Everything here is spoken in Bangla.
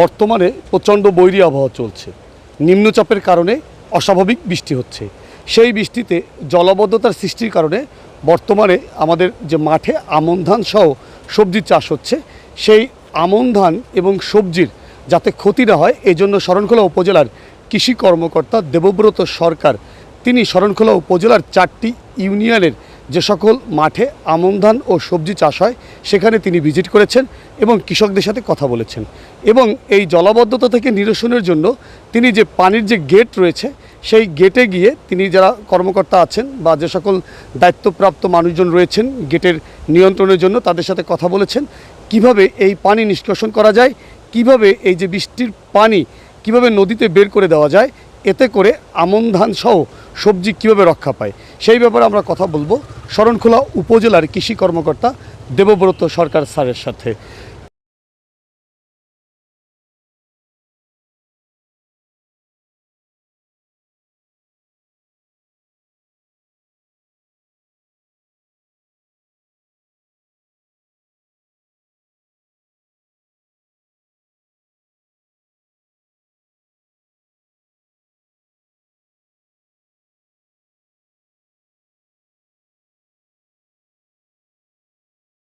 বর্তমানে প্রচণ্ড বৈরী আবহাওয়া চলছে। নিম্নচাপের কারণে অস্বাভাবিক বৃষ্টি হচ্ছে। সেই বৃষ্টিতে জলবদ্ধতার সৃষ্টির কারণে বর্তমানে আমাদের যে মাঠে আমন ধান সহ সবজি চাষ হচ্ছে, সেই আমন ধান এবং সবজির যাতে ক্ষতি না হয় এই জন্য শরণখোলা উপজেলার কৃষি কর্মকর্তা দেবব্রত সরকার, তিনি শরণখোলা উপজেলার চারটি ইউনিয়নের যে সকল মাঠে আমন ধান ও সবজি চাষ হয়, সেখানে তিনি ভিজিট করেছেন এবং কৃষকদের সাথে কথা বলেছেন। এবং এই জলাবদ্ধতা থেকে নিরসনের জন্য তিনি যে পানির যে গেট রয়েছে, সেই গেটে গিয়ে তিনি যারা কর্মকর্তা আছেন বা যে সকল দায়িত্বপ্রাপ্ত মানুষজন রয়েছেন গেটের নিয়ন্ত্রণের জন্য, তাদের সাথে কথা বলেছেন। কীভাবে এই পানি নিষ্কাশন করা যায়? কীভাবে এই যে বৃষ্টির পানি, কীভাবে নদীতে বের করে দেওয়া যায়? এতে করে আমন ধান সহ সবজি কীভাবে রক্ষা পায়? সেই ব্যাপারে আমরা কথা বলব। শরণখোলা উপজেলার কৃষি কর্মকর্তা দেবব্রত সরকার স্যারের সাথে।